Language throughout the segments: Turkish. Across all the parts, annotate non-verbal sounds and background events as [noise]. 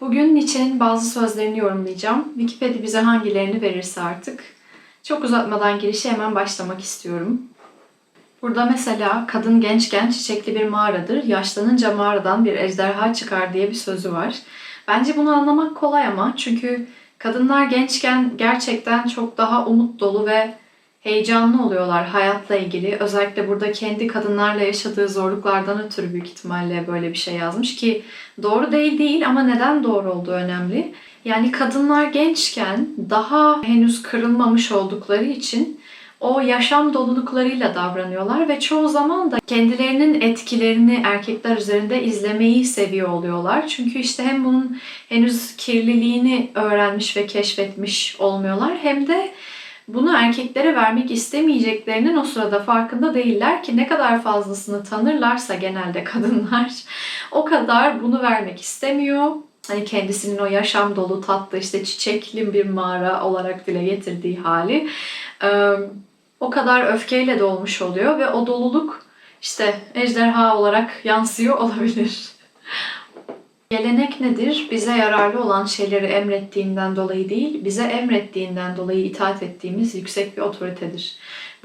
Bugün Nietzsche'nin bazı sözlerini yorumlayacağım. Wikipedia bize hangilerini verirse artık. Çok uzatmadan girişe hemen başlamak istiyorum. Burada mesela kadın gençken çiçekli bir mağaradır, yaşlanınca mağaradan bir ejderha çıkar diye bir sözü var. Bence bunu anlamak kolay ama çünkü kadınlar gençken gerçekten çok daha umut dolu ve heyecanlı oluyorlar hayatla ilgili. Özellikle burada kendi kadınlarla yaşadığı zorluklardan ötürü büyük ihtimalle böyle bir şey yazmış ki doğru değil değil ama neden doğru olduğu önemli. Yani kadınlar gençken daha henüz kırılmamış oldukları için o yaşam doluluklarıyla davranıyorlar ve çoğu zaman da kendilerinin etkilerini erkekler üzerinde izlemeyi seviyor oluyorlar. Çünkü işte hem bunun henüz kirliliğini öğrenmiş ve keşfetmiş olmuyorlar hem de bunu erkeklere vermek istemeyeceklerinin o sırada farkında değiller ki ne kadar fazlasını tanırlarsa genelde kadınlar o kadar bunu vermek istemiyor. Hani kendisinin o yaşam dolu tatlı işte çiçekli bir mağara olarak dile getirdiği hali o kadar öfkeyle dolmuş oluyor ve o doluluk işte ejderha olarak yansıyor [laughs] olabilir. Gelenek nedir? Bize yararlı olan şeyleri emrettiğinden dolayı değil, bize emrettiğinden dolayı itaat ettiğimiz yüksek bir otoritedir.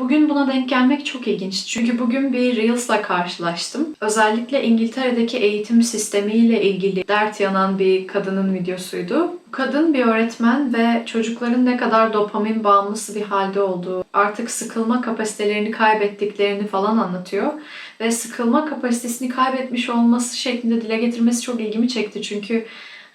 Bugün buna denk gelmek çok ilginç. Çünkü bugün bir Reels'la karşılaştım. Özellikle İngiltere'deki eğitim sistemiyle ilgili dert yanan bir kadının videosuydu. Kadın bir öğretmen ve çocukların ne kadar dopamin bağımlısı bir halde olduğu, artık sıkılma kapasitelerini kaybettiklerini falan anlatıyor. Ve sıkılma kapasitesini kaybetmiş olması şeklinde dile getirmesi çok ilgimi çekti. Çünkü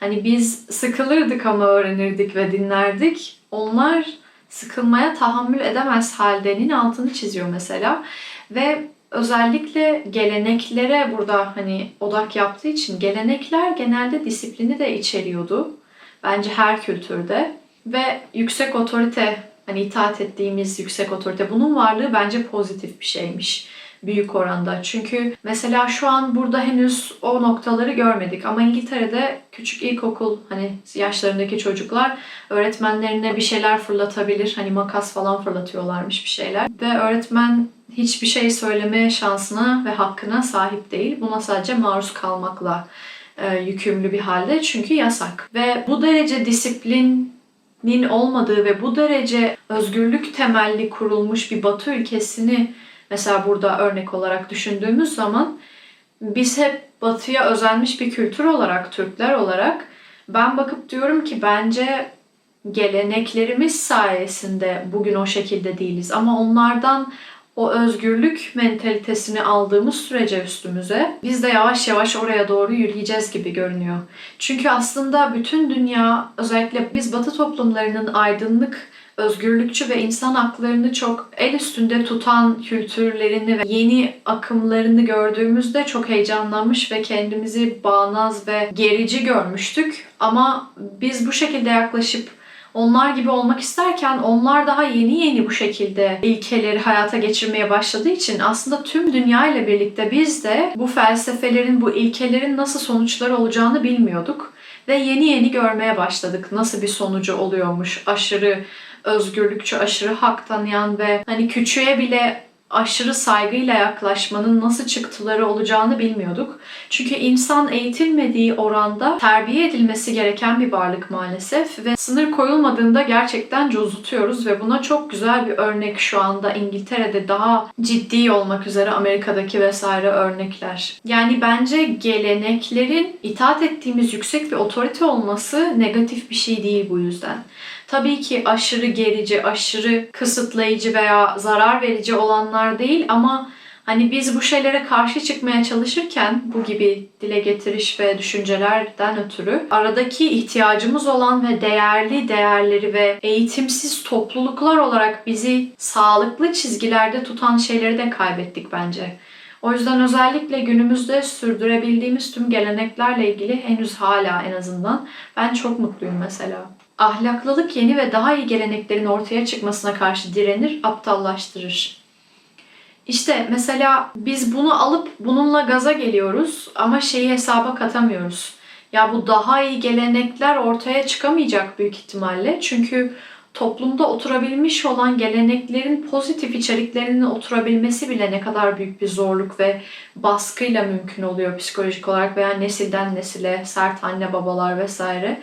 hani biz sıkılırdık ama öğrenirdik ve dinlerdik. Onlar sıkılmaya tahammül edemez haldenin altını çiziyor mesela. Ve özellikle geleneklere burada hani odak yaptığı için gelenekler genelde disiplini de içeriyordu. Bence her kültürde ve yüksek otorite hani itaat ettiğimiz yüksek otorite bunun varlığı bence pozitif bir şeymiş büyük oranda. Çünkü mesela şu an burada henüz o noktaları görmedik ama İngiltere'de küçük ilkokul hani yaşlarındaki çocuklar öğretmenlerine bir şeyler fırlatabilir. Hani makas falan fırlatıyorlarmış bir şeyler. Ve öğretmen hiçbir şey söyleme şansına ve hakkına sahip değil. Buna sadece maruz kalmakla e, yükümlü bir halde çünkü yasak. Ve bu derece disiplinin olmadığı ve bu derece özgürlük temelli kurulmuş bir batı ülkesini mesela burada örnek olarak düşündüğümüz zaman biz hep batıya özenmiş bir kültür olarak Türkler olarak ben bakıp diyorum ki bence geleneklerimiz sayesinde bugün o şekilde değiliz ama onlardan o özgürlük mentalitesini aldığımız sürece üstümüze biz de yavaş yavaş oraya doğru yürüyeceğiz gibi görünüyor. Çünkü aslında bütün dünya özellikle biz batı toplumlarının aydınlık özgürlükçü ve insan haklarını çok el üstünde tutan kültürlerini ve yeni akımlarını gördüğümüzde çok heyecanlanmış ve kendimizi bağnaz ve gerici görmüştük. Ama biz bu şekilde yaklaşıp onlar gibi olmak isterken onlar daha yeni yeni bu şekilde ilkeleri hayata geçirmeye başladığı için aslında tüm dünya ile birlikte biz de bu felsefelerin, bu ilkelerin nasıl sonuçları olacağını bilmiyorduk. Ve yeni yeni görmeye başladık nasıl bir sonucu oluyormuş aşırı özgürlükçü, aşırı hak tanıyan ve hani küçüğe bile aşırı saygıyla yaklaşmanın nasıl çıktıları olacağını bilmiyorduk. Çünkü insan eğitilmediği oranda terbiye edilmesi gereken bir varlık maalesef ve sınır koyulmadığında gerçekten cozutuyoruz ve buna çok güzel bir örnek şu anda İngiltere'de daha ciddi olmak üzere Amerika'daki vesaire örnekler. Yani bence geleneklerin itaat ettiğimiz yüksek bir otorite olması negatif bir şey değil bu yüzden. Tabii ki aşırı gerici, aşırı kısıtlayıcı veya zarar verici olanlar değil ama hani biz bu şeylere karşı çıkmaya çalışırken bu gibi dile getiriş ve düşüncelerden ötürü aradaki ihtiyacımız olan ve değerli değerleri ve eğitimsiz topluluklar olarak bizi sağlıklı çizgilerde tutan şeyleri de kaybettik bence. O yüzden özellikle günümüzde sürdürebildiğimiz tüm geleneklerle ilgili henüz hala en azından ben çok mutluyum mesela. Ahlaklılık yeni ve daha iyi geleneklerin ortaya çıkmasına karşı direnir, aptallaştırır. İşte mesela biz bunu alıp bununla gaza geliyoruz ama şeyi hesaba katamıyoruz. Ya bu daha iyi gelenekler ortaya çıkamayacak büyük ihtimalle. Çünkü toplumda oturabilmiş olan geleneklerin pozitif içeriklerinin oturabilmesi bile ne kadar büyük bir zorluk ve baskıyla mümkün oluyor psikolojik olarak veya nesilden nesile sert anne babalar vesaire.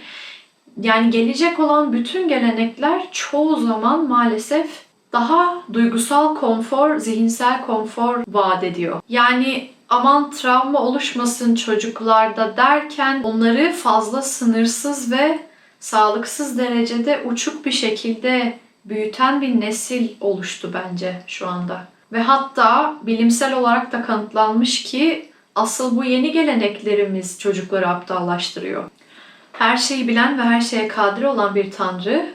Yani gelecek olan bütün gelenekler çoğu zaman maalesef daha duygusal konfor, zihinsel konfor vaat ediyor. Yani aman travma oluşmasın çocuklarda derken onları fazla sınırsız ve sağlıksız derecede uçuk bir şekilde büyüten bir nesil oluştu bence şu anda. Ve hatta bilimsel olarak da kanıtlanmış ki asıl bu yeni geleneklerimiz çocukları aptallaştırıyor. Her şeyi bilen ve her şeye kadir olan bir tanrı,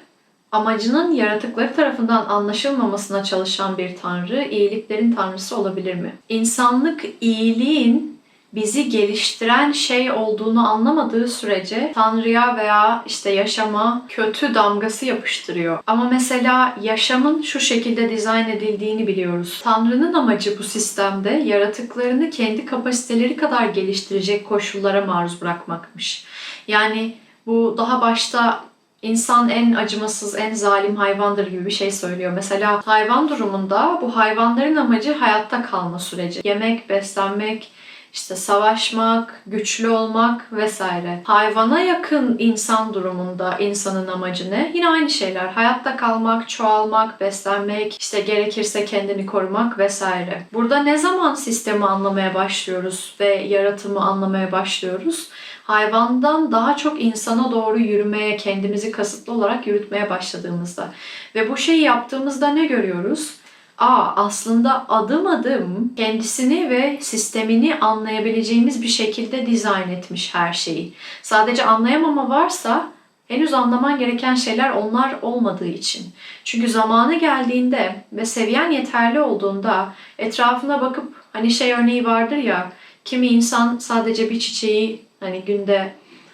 amacının yaratıkları tarafından anlaşılmamasına çalışan bir tanrı, iyiliklerin tanrısı olabilir mi? İnsanlık iyiliğin bizi geliştiren şey olduğunu anlamadığı sürece Tanrı'ya veya işte yaşama kötü damgası yapıştırıyor. Ama mesela yaşamın şu şekilde dizayn edildiğini biliyoruz. Tanrı'nın amacı bu sistemde yaratıklarını kendi kapasiteleri kadar geliştirecek koşullara maruz bırakmakmış. Yani bu daha başta insan en acımasız, en zalim hayvandır gibi bir şey söylüyor. Mesela hayvan durumunda bu hayvanların amacı hayatta kalma süreci. Yemek, beslenmek, işte savaşmak, güçlü olmak vesaire. Hayvana yakın insan durumunda insanın amacı ne? Yine aynı şeyler. Hayatta kalmak, çoğalmak, beslenmek, işte gerekirse kendini korumak vesaire. Burada ne zaman sistemi anlamaya başlıyoruz ve yaratımı anlamaya başlıyoruz? Hayvandan daha çok insana doğru yürümeye, kendimizi kasıtlı olarak yürütmeye başladığımızda. Ve bu şeyi yaptığımızda ne görüyoruz? Aa aslında adım adım kendisini ve sistemini anlayabileceğimiz bir şekilde dizayn etmiş her şeyi. Sadece anlayamama varsa henüz anlaman gereken şeyler onlar olmadığı için. Çünkü zamanı geldiğinde ve seviyen yeterli olduğunda etrafına bakıp hani şey örneği vardır ya kimi insan sadece bir çiçeği hani günde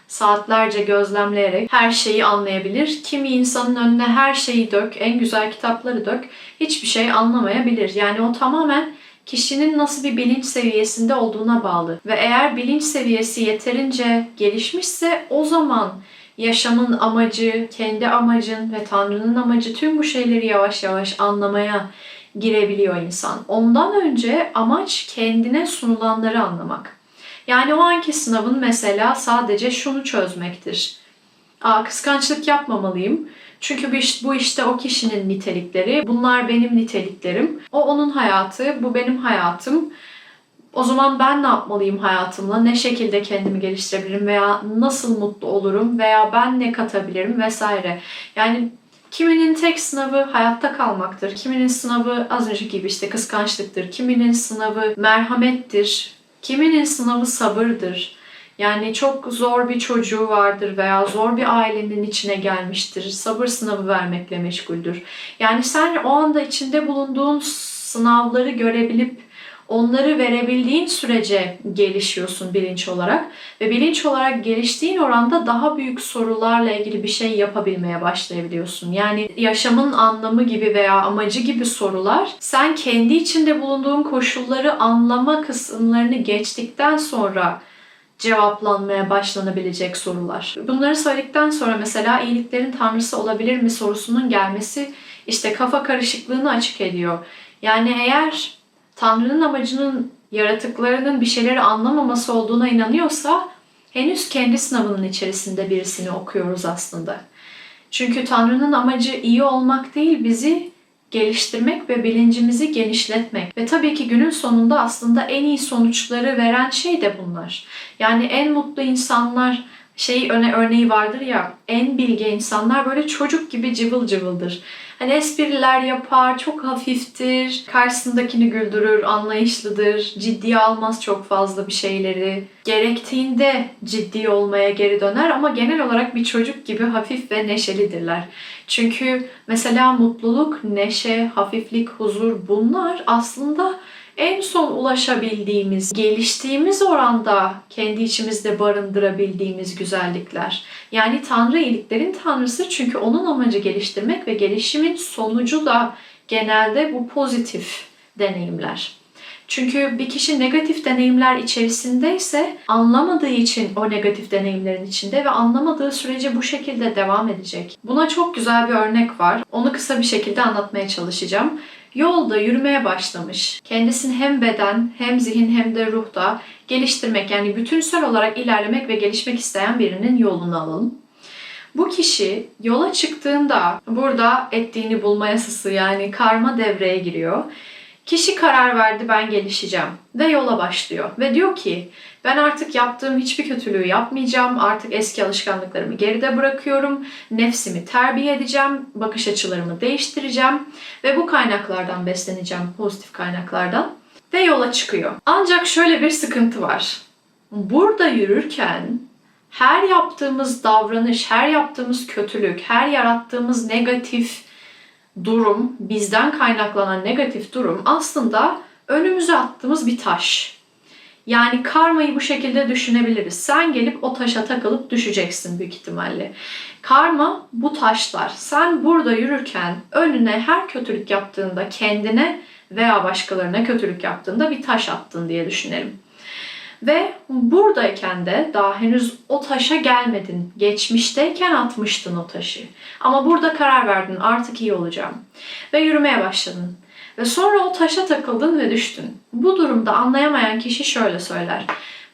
saatlerce gözlemleyerek her şeyi anlayabilir. Kimi insanın önüne her şeyi dök, en güzel kitapları dök, hiçbir şey anlamayabilir. Yani o tamamen kişinin nasıl bir bilinç seviyesinde olduğuna bağlı. Ve eğer bilinç seviyesi yeterince gelişmişse o zaman yaşamın amacı, kendi amacın ve Tanrı'nın amacı tüm bu şeyleri yavaş yavaş anlamaya girebiliyor insan. Ondan önce amaç kendine sunulanları anlamak. Yani o anki sınavın mesela sadece şunu çözmektir. Aa, kıskançlık yapmamalıyım. Çünkü bu işte o kişinin nitelikleri, bunlar benim niteliklerim. O onun hayatı, bu benim hayatım. O zaman ben ne yapmalıyım hayatımla? Ne şekilde kendimi geliştirebilirim veya nasıl mutlu olurum veya ben ne katabilirim vesaire. Yani kiminin tek sınavı hayatta kalmaktır. Kiminin sınavı az önceki gibi işte kıskançlıktır. Kiminin sınavı merhamettir. Kiminin sınavı sabırdır. Yani çok zor bir çocuğu vardır veya zor bir ailenin içine gelmiştir. Sabır sınavı vermekle meşguldür. Yani sen o anda içinde bulunduğun sınavları görebilip onları verebildiğin sürece gelişiyorsun bilinç olarak ve bilinç olarak geliştiğin oranda daha büyük sorularla ilgili bir şey yapabilmeye başlayabiliyorsun. Yani yaşamın anlamı gibi veya amacı gibi sorular sen kendi içinde bulunduğun koşulları anlama kısımlarını geçtikten sonra cevaplanmaya başlanabilecek sorular. Bunları söyledikten sonra mesela iyiliklerin tanrısı olabilir mi sorusunun gelmesi işte kafa karışıklığını açık ediyor. Yani eğer Tanrı'nın amacının yaratıklarının bir şeyleri anlamaması olduğuna inanıyorsa henüz kendi sınavının içerisinde birisini okuyoruz aslında. Çünkü Tanrı'nın amacı iyi olmak değil, bizi geliştirmek ve bilincimizi genişletmek. Ve tabii ki günün sonunda aslında en iyi sonuçları veren şey de bunlar. Yani en mutlu insanlar şey öne örneği vardır ya en bilge insanlar böyle çocuk gibi cıvıl cıvıldır. Hani espriler yapar, çok hafiftir, karşısındakini güldürür, anlayışlıdır, ciddiye almaz çok fazla bir şeyleri. Gerektiğinde ciddi olmaya geri döner ama genel olarak bir çocuk gibi hafif ve neşelidirler. Çünkü mesela mutluluk, neşe, hafiflik, huzur bunlar aslında en son ulaşabildiğimiz, geliştiğimiz oranda kendi içimizde barındırabildiğimiz güzellikler. Yani Tanrı iyiliklerin Tanrısı çünkü onun amacı geliştirmek ve gelişimin sonucu da genelde bu pozitif deneyimler. Çünkü bir kişi negatif deneyimler içerisindeyse anlamadığı için o negatif deneyimlerin içinde ve anlamadığı sürece bu şekilde devam edecek. Buna çok güzel bir örnek var. Onu kısa bir şekilde anlatmaya çalışacağım. Yolda yürümeye başlamış. Kendisini hem beden hem zihin hem de ruhta geliştirmek yani bütünsel olarak ilerlemek ve gelişmek isteyen birinin yolunu alalım. Bu kişi yola çıktığında burada ettiğini bulma yasası yani karma devreye giriyor. Kişi karar verdi ben gelişeceğim ve yola başlıyor ve diyor ki ben artık yaptığım hiçbir kötülüğü yapmayacağım. Artık eski alışkanlıklarımı geride bırakıyorum. Nefsimi terbiye edeceğim. Bakış açılarımı değiştireceğim ve bu kaynaklardan besleneceğim, pozitif kaynaklardan ve yola çıkıyor. Ancak şöyle bir sıkıntı var. Burada yürürken her yaptığımız davranış, her yaptığımız kötülük, her yarattığımız negatif durum, bizden kaynaklanan negatif durum aslında önümüze attığımız bir taş. Yani karmayı bu şekilde düşünebiliriz. Sen gelip o taşa takılıp düşeceksin büyük ihtimalle. Karma bu taşlar. Sen burada yürürken önüne her kötülük yaptığında kendine veya başkalarına kötülük yaptığında bir taş attın diye düşünelim. Ve buradayken de daha henüz o taşa gelmedin. Geçmişteyken atmıştın o taşı. Ama burada karar verdin artık iyi olacağım. Ve yürümeye başladın. Ve sonra o taşa takıldın ve düştün. Bu durumda anlayamayan kişi şöyle söyler.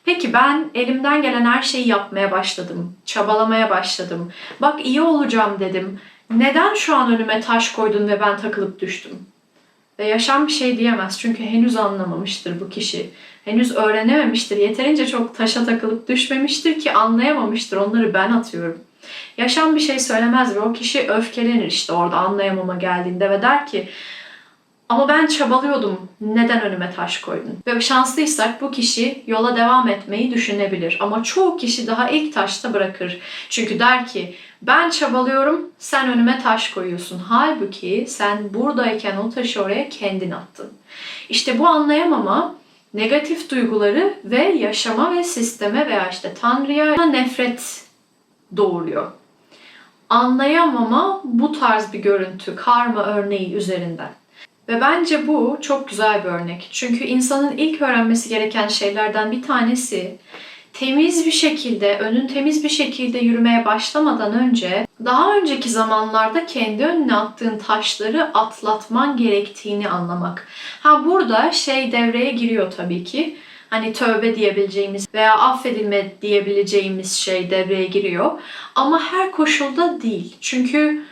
Peki ben elimden gelen her şeyi yapmaya başladım. Çabalamaya başladım. Bak iyi olacağım dedim. Neden şu an önüme taş koydun ve ben takılıp düştüm? Ve yaşam bir şey diyemez çünkü henüz anlamamıştır bu kişi. Henüz öğrenememiştir. Yeterince çok taşa takılıp düşmemiştir ki anlayamamıştır. Onları ben atıyorum. Yaşam bir şey söylemez ve o kişi öfkelenir işte orada anlayamama geldiğinde ve der ki ama ben çabalıyordum. Neden önüme taş koydun? Ve şanslıysak bu kişi yola devam etmeyi düşünebilir. Ama çoğu kişi daha ilk taşta bırakır. Çünkü der ki ben çabalıyorum, sen önüme taş koyuyorsun. Halbuki sen buradayken o taşı oraya kendin attın. İşte bu anlayamama negatif duyguları ve yaşama ve sisteme veya işte Tanrı'ya nefret doğuruyor. Anlayamama bu tarz bir görüntü, karma örneği üzerinden. Ve bence bu çok güzel bir örnek. Çünkü insanın ilk öğrenmesi gereken şeylerden bir tanesi temiz bir şekilde, önün temiz bir şekilde yürümeye başlamadan önce daha önceki zamanlarda kendi önüne attığın taşları atlatman gerektiğini anlamak. Ha burada şey devreye giriyor tabii ki. Hani tövbe diyebileceğimiz veya affedilme diyebileceğimiz şey devreye giriyor. Ama her koşulda değil. Çünkü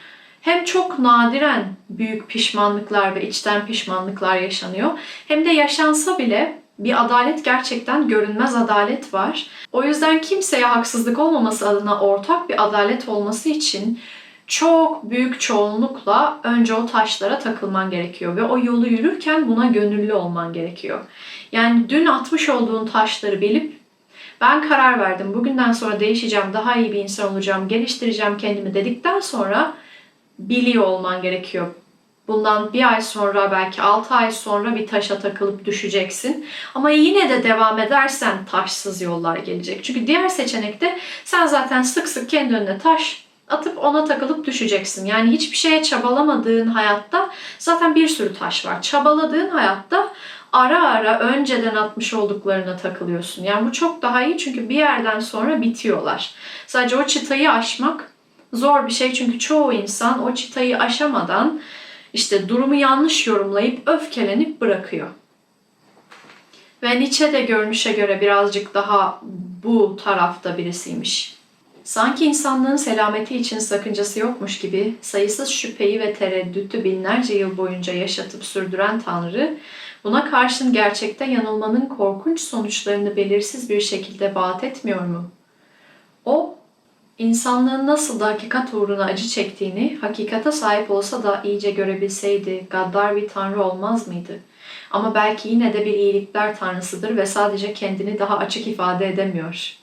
hem çok nadiren büyük pişmanlıklar ve içten pişmanlıklar yaşanıyor. Hem de yaşansa bile bir adalet gerçekten görünmez adalet var. O yüzden kimseye haksızlık olmaması adına ortak bir adalet olması için çok büyük çoğunlukla önce o taşlara takılman gerekiyor ve o yolu yürürken buna gönüllü olman gerekiyor. Yani dün atmış olduğun taşları bilip ben karar verdim. Bugünden sonra değişeceğim, daha iyi bir insan olacağım, geliştireceğim kendimi dedikten sonra biliyor olman gerekiyor. Bundan bir ay sonra belki 6 ay sonra bir taşa takılıp düşeceksin. Ama yine de devam edersen taşsız yollar gelecek. Çünkü diğer seçenekte sen zaten sık sık kendi önüne taş atıp ona takılıp düşeceksin. Yani hiçbir şeye çabalamadığın hayatta zaten bir sürü taş var. Çabaladığın hayatta ara ara önceden atmış olduklarına takılıyorsun. Yani bu çok daha iyi çünkü bir yerden sonra bitiyorlar. Sadece o çıtayı aşmak zor bir şey çünkü çoğu insan o çıtayı aşamadan işte durumu yanlış yorumlayıp öfkelenip bırakıyor. Ve Nietzsche de görünüşe göre birazcık daha bu tarafta birisiymiş. Sanki insanlığın selameti için sakıncası yokmuş gibi sayısız şüpheyi ve tereddütü binlerce yıl boyunca yaşatıp sürdüren Tanrı, buna karşın gerçekte yanılmanın korkunç sonuçlarını belirsiz bir şekilde vaat etmiyor mu? O, İnsanlığın nasıl da hakikat uğruna acı çektiğini, hakikate sahip olsa da iyice görebilseydi gaddar bir tanrı olmaz mıydı? Ama belki yine de bir iyilikler tanrısıdır ve sadece kendini daha açık ifade edemiyor.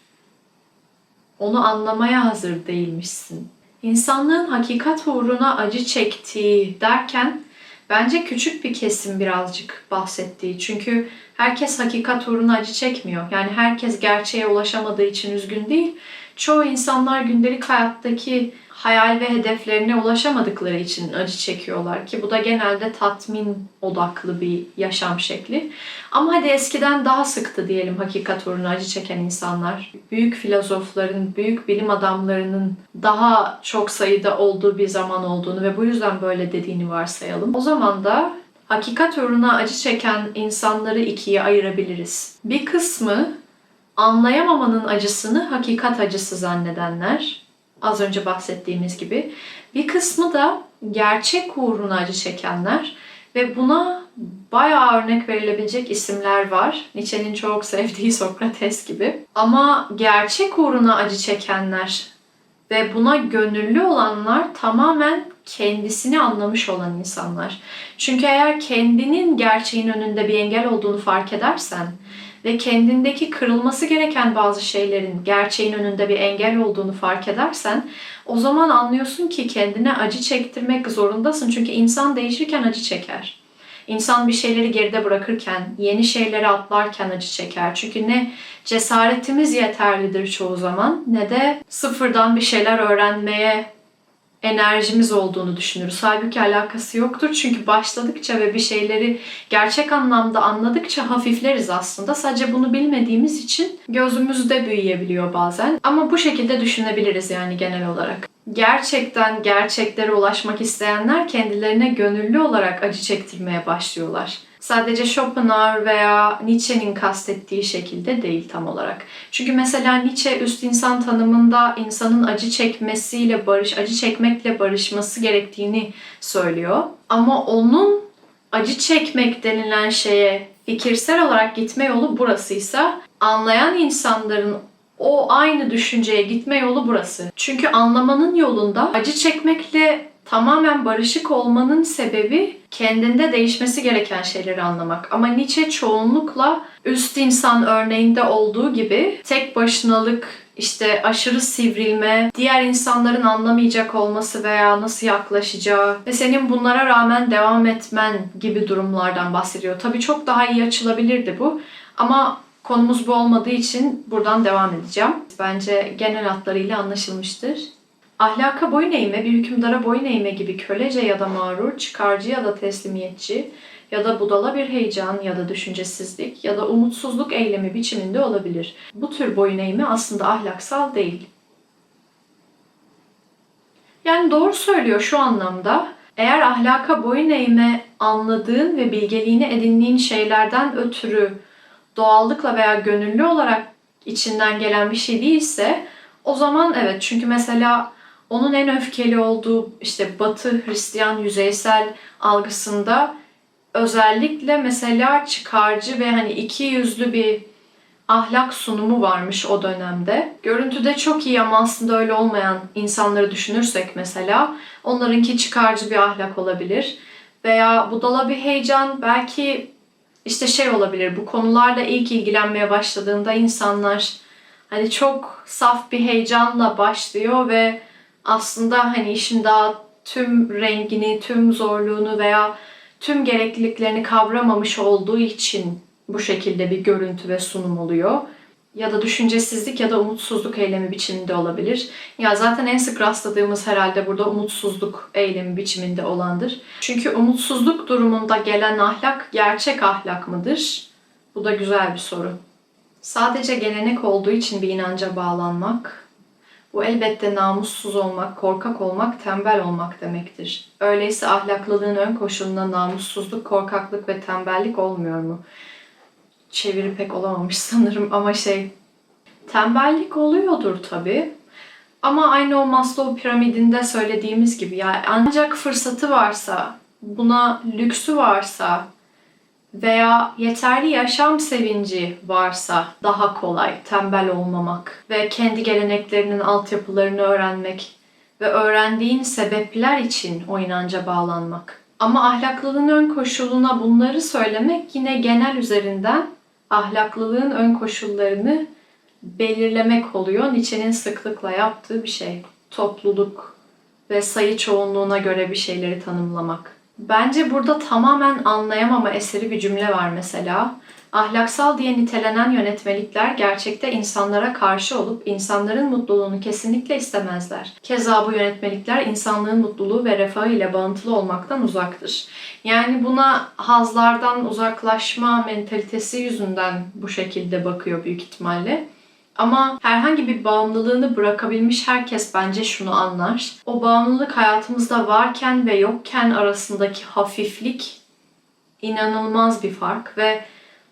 Onu anlamaya hazır değilmişsin. İnsanlığın hakikat uğruna acı çektiği derken bence küçük bir kesim birazcık bahsettiği. Çünkü herkes hakikat uğruna acı çekmiyor. Yani herkes gerçeğe ulaşamadığı için üzgün değil çoğu insanlar gündelik hayattaki hayal ve hedeflerine ulaşamadıkları için acı çekiyorlar ki bu da genelde tatmin odaklı bir yaşam şekli. Ama hadi eskiden daha sıktı diyelim hakikat uğruna acı çeken insanlar. Büyük filozofların, büyük bilim adamlarının daha çok sayıda olduğu bir zaman olduğunu ve bu yüzden böyle dediğini varsayalım. O zaman da hakikat uğruna acı çeken insanları ikiye ayırabiliriz. Bir kısmı anlayamamanın acısını hakikat acısı zannedenler, az önce bahsettiğimiz gibi. Bir kısmı da gerçek uğruna acı çekenler ve buna bayağı örnek verilebilecek isimler var. Nietzsche'nin çok sevdiği [laughs] Sokrates gibi. Ama gerçek uğruna acı çekenler ve buna gönüllü olanlar tamamen kendisini anlamış olan insanlar. Çünkü eğer kendinin gerçeğin önünde bir engel olduğunu fark edersen ve kendindeki kırılması gereken bazı şeylerin gerçeğin önünde bir engel olduğunu fark edersen o zaman anlıyorsun ki kendine acı çektirmek zorundasın. Çünkü insan değişirken acı çeker. İnsan bir şeyleri geride bırakırken, yeni şeyleri atlarken acı çeker. Çünkü ne cesaretimiz yeterlidir çoğu zaman ne de sıfırdan bir şeyler öğrenmeye enerjimiz olduğunu düşünürüz. Halbuki alakası yoktur. Çünkü başladıkça ve bir şeyleri gerçek anlamda anladıkça hafifleriz aslında. Sadece bunu bilmediğimiz için gözümüzde büyüyebiliyor bazen. Ama bu şekilde düşünebiliriz yani genel olarak. Gerçekten gerçeklere ulaşmak isteyenler kendilerine gönüllü olarak acı çektirmeye başlıyorlar. Sadece Schopenhauer veya Nietzsche'nin kastettiği şekilde değil tam olarak. Çünkü mesela Nietzsche üst insan tanımında insanın acı çekmesiyle barış, acı çekmekle barışması gerektiğini söylüyor. Ama onun acı çekmek denilen şeye fikirsel olarak gitme yolu burasıysa anlayan insanların o aynı düşünceye gitme yolu burası. Çünkü anlamanın yolunda acı çekmekle tamamen barışık olmanın sebebi kendinde değişmesi gereken şeyleri anlamak. Ama Nietzsche çoğunlukla üst insan örneğinde olduğu gibi tek başınalık, işte aşırı sivrilme, diğer insanların anlamayacak olması veya nasıl yaklaşacağı ve senin bunlara rağmen devam etmen gibi durumlardan bahsediyor. Tabii çok daha iyi açılabilirdi bu ama konumuz bu olmadığı için buradan devam edeceğim. Bence genel hatlarıyla anlaşılmıştır. Ahlaka boyun eğme, bir hükümdara boyun eğme gibi kölece ya da mağrur, çıkarcı ya da teslimiyetçi ya da budala bir heyecan ya da düşüncesizlik ya da umutsuzluk eylemi biçiminde olabilir. Bu tür boyun eğme aslında ahlaksal değil. Yani doğru söylüyor şu anlamda. Eğer ahlaka boyun eğme anladığın ve bilgeliğini edindiğin şeylerden ötürü doğallıkla veya gönüllü olarak içinden gelen bir şey değilse o zaman evet çünkü mesela onun en öfkeli olduğu işte Batı Hristiyan yüzeysel algısında özellikle mesela çıkarcı ve hani iki yüzlü bir ahlak sunumu varmış o dönemde. Görüntüde çok iyi ama aslında öyle olmayan insanları düşünürsek mesela onlarınki çıkarcı bir ahlak olabilir. Veya budala bir heyecan belki işte şey olabilir bu konularla ilk ilgilenmeye başladığında insanlar hani çok saf bir heyecanla başlıyor ve aslında hani işin daha tüm rengini, tüm zorluğunu veya tüm gerekliliklerini kavramamış olduğu için bu şekilde bir görüntü ve sunum oluyor. Ya da düşüncesizlik ya da umutsuzluk eylemi biçiminde olabilir. Ya zaten en sık rastladığımız herhalde burada umutsuzluk eylemi biçiminde olandır. Çünkü umutsuzluk durumunda gelen ahlak gerçek ahlak mıdır? Bu da güzel bir soru. Sadece gelenek olduğu için bir inanca bağlanmak, bu elbette namussuz olmak, korkak olmak, tembel olmak demektir. Öyleyse ahlaklılığın ön koşulunda namussuzluk, korkaklık ve tembellik olmuyor mu? Çeviri pek olamamış [laughs] sanırım ama şey... Tembellik oluyordur tabii. Ama aynı o Maslow piramidinde söylediğimiz gibi yani ancak fırsatı varsa, buna lüksü varsa, veya yeterli yaşam sevinci varsa daha kolay tembel olmamak ve kendi geleneklerinin altyapılarını öğrenmek ve öğrendiğin sebepler için o inanca bağlanmak. Ama ahlaklılığın ön koşuluna bunları söylemek yine genel üzerinden ahlaklılığın ön koşullarını belirlemek oluyor. Nietzsche'nin sıklıkla yaptığı bir şey. Topluluk ve sayı çoğunluğuna göre bir şeyleri tanımlamak. Bence burada tamamen anlayamama eseri bir cümle var mesela. Ahlaksal diye nitelenen yönetmelikler gerçekte insanlara karşı olup insanların mutluluğunu kesinlikle istemezler. Keza bu yönetmelikler insanlığın mutluluğu ve refahı ile bağıntılı olmaktan uzaktır. Yani buna hazlardan uzaklaşma mentalitesi yüzünden bu şekilde bakıyor büyük ihtimalle. Ama herhangi bir bağımlılığını bırakabilmiş herkes bence şunu anlar. O bağımlılık hayatımızda varken ve yokken arasındaki hafiflik inanılmaz bir fark ve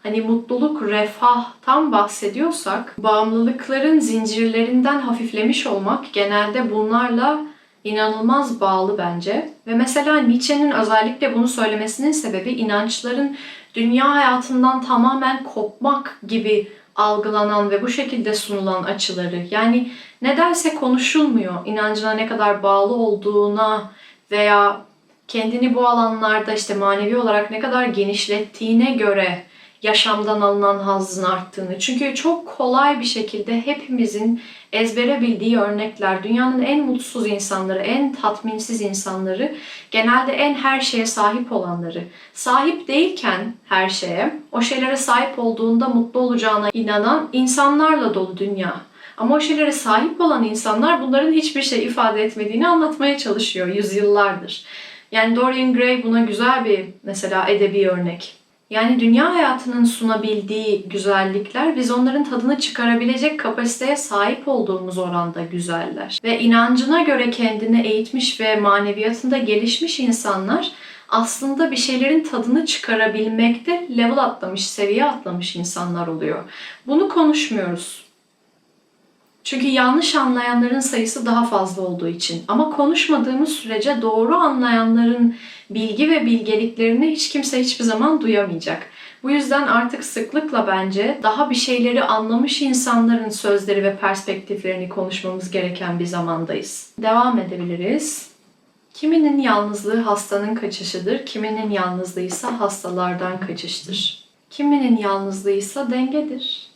hani mutluluk, refahtan bahsediyorsak bağımlılıkların zincirlerinden hafiflemiş olmak genelde bunlarla inanılmaz bağlı bence. Ve mesela Nietzsche'nin özellikle bunu söylemesinin sebebi inançların dünya hayatından tamamen kopmak gibi algılanan ve bu şekilde sunulan açıları. Yani nedense konuşulmuyor inancına ne kadar bağlı olduğuna veya kendini bu alanlarda işte manevi olarak ne kadar genişlettiğine göre yaşamdan alınan hazzın arttığını. Çünkü çok kolay bir şekilde hepimizin ezbere bildiği örnekler, dünyanın en mutsuz insanları, en tatminsiz insanları, genelde en her şeye sahip olanları, sahip değilken her şeye, o şeylere sahip olduğunda mutlu olacağına inanan insanlarla dolu dünya. Ama o şeylere sahip olan insanlar bunların hiçbir şey ifade etmediğini anlatmaya çalışıyor yüzyıllardır. Yani Dorian Gray buna güzel bir mesela edebi örnek. Yani dünya hayatının sunabildiği güzellikler biz onların tadını çıkarabilecek kapasiteye sahip olduğumuz oranda güzeller. Ve inancına göre kendini eğitmiş ve maneviyatında gelişmiş insanlar aslında bir şeylerin tadını çıkarabilmekte level atlamış, seviye atlamış insanlar oluyor. Bunu konuşmuyoruz. Çünkü yanlış anlayanların sayısı daha fazla olduğu için. Ama konuşmadığımız sürece doğru anlayanların bilgi ve bilgeliklerini hiç kimse hiçbir zaman duyamayacak. Bu yüzden artık sıklıkla bence daha bir şeyleri anlamış insanların sözleri ve perspektiflerini konuşmamız gereken bir zamandayız. Devam edebiliriz. Kiminin yalnızlığı hastanın kaçışıdır, kiminin yalnızlığı ise hastalardan kaçıştır. Kiminin yalnızlığı ise dengedir.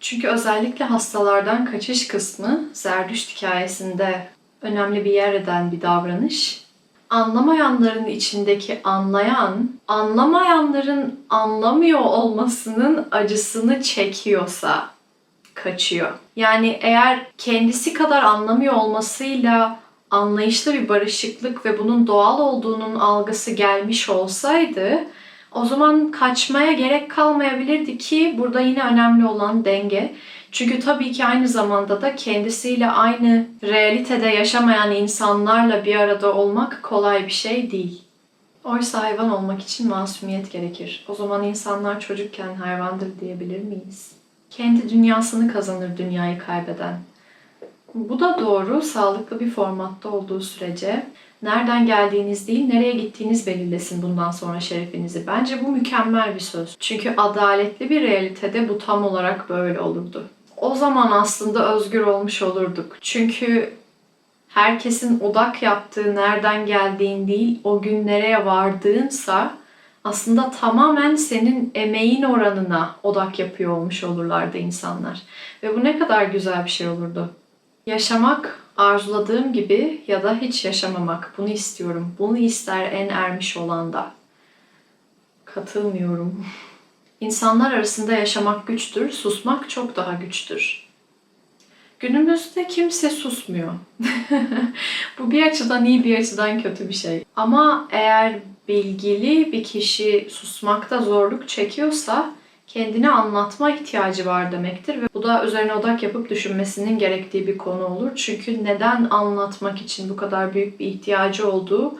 Çünkü özellikle hastalardan kaçış kısmı Zerdüşt hikayesinde önemli bir yer eden bir davranış. Anlamayanların içindeki anlayan, anlamayanların anlamıyor olmasının acısını çekiyorsa kaçıyor. Yani eğer kendisi kadar anlamıyor olmasıyla anlayışlı bir barışıklık ve bunun doğal olduğunun algısı gelmiş olsaydı o zaman kaçmaya gerek kalmayabilirdi ki burada yine önemli olan denge. Çünkü tabii ki aynı zamanda da kendisiyle aynı realitede yaşamayan insanlarla bir arada olmak kolay bir şey değil. Oysa hayvan olmak için masumiyet gerekir. O zaman insanlar çocukken hayvandır diyebilir miyiz? Kendi dünyasını kazanır dünyayı kaybeden. Bu da doğru, sağlıklı bir formatta olduğu sürece nereden geldiğiniz değil, nereye gittiğiniz belirlesin bundan sonra şerefinizi. Bence bu mükemmel bir söz. Çünkü adaletli bir realitede bu tam olarak böyle olurdu. O zaman aslında özgür olmuş olurduk. Çünkü herkesin odak yaptığı nereden geldiğin değil, o gün nereye vardığınsa aslında tamamen senin emeğin oranına odak yapıyor olmuş olurlardı insanlar. Ve bu ne kadar güzel bir şey olurdu. Yaşamak arzuladığım gibi ya da hiç yaşamamak. Bunu istiyorum. Bunu ister en ermiş olan da. Katılmıyorum. [laughs] İnsanlar arasında yaşamak güçtür, susmak çok daha güçtür. Günümüzde kimse susmuyor. [laughs] Bu bir açıdan iyi bir açıdan kötü bir şey. Ama eğer bilgili bir kişi susmakta zorluk çekiyorsa kendini anlatma ihtiyacı var demektir ve bu da üzerine odak yapıp düşünmesinin gerektiği bir konu olur. Çünkü neden anlatmak için bu kadar büyük bir ihtiyacı olduğu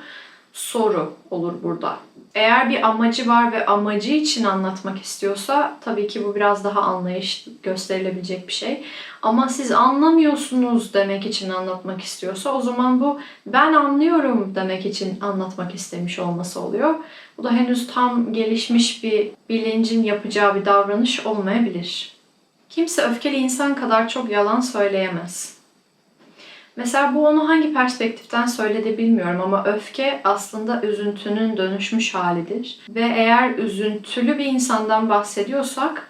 soru olur burada. Eğer bir amacı var ve amacı için anlatmak istiyorsa tabii ki bu biraz daha anlayış gösterilebilecek bir şey. Ama siz anlamıyorsunuz demek için anlatmak istiyorsa o zaman bu ben anlıyorum demek için anlatmak istemiş olması oluyor. Bu da henüz tam gelişmiş bir bilincin yapacağı bir davranış olmayabilir. Kimse öfkeli insan kadar çok yalan söyleyemez. Mesela bu onu hangi perspektiften söyledi bilmiyorum ama öfke aslında üzüntünün dönüşmüş halidir. Ve eğer üzüntülü bir insandan bahsediyorsak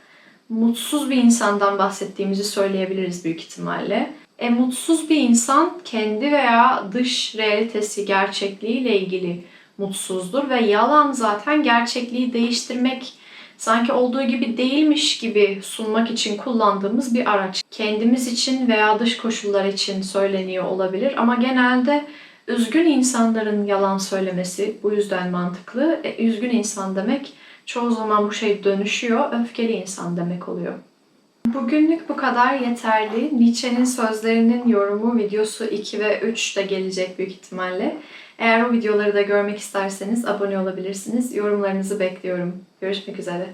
mutsuz bir insandan bahsettiğimizi söyleyebiliriz büyük ihtimalle. E mutsuz bir insan kendi veya dış realitesi gerçekliğiyle ilgili mutsuzdur ve yalan zaten gerçekliği değiştirmek sanki olduğu gibi değilmiş gibi sunmak için kullandığımız bir araç. Kendimiz için veya dış koşullar için söyleniyor olabilir ama genelde üzgün insanların yalan söylemesi bu yüzden mantıklı. E, üzgün insan demek çoğu zaman bu şey dönüşüyor, öfkeli insan demek oluyor. Bugünlük bu kadar yeterli. Nietzsche'nin sözlerinin yorumu videosu 2 ve 3 de gelecek büyük ihtimalle. Eğer o videoları da görmek isterseniz abone olabilirsiniz. Yorumlarınızı bekliyorum. Görüşmek üzere.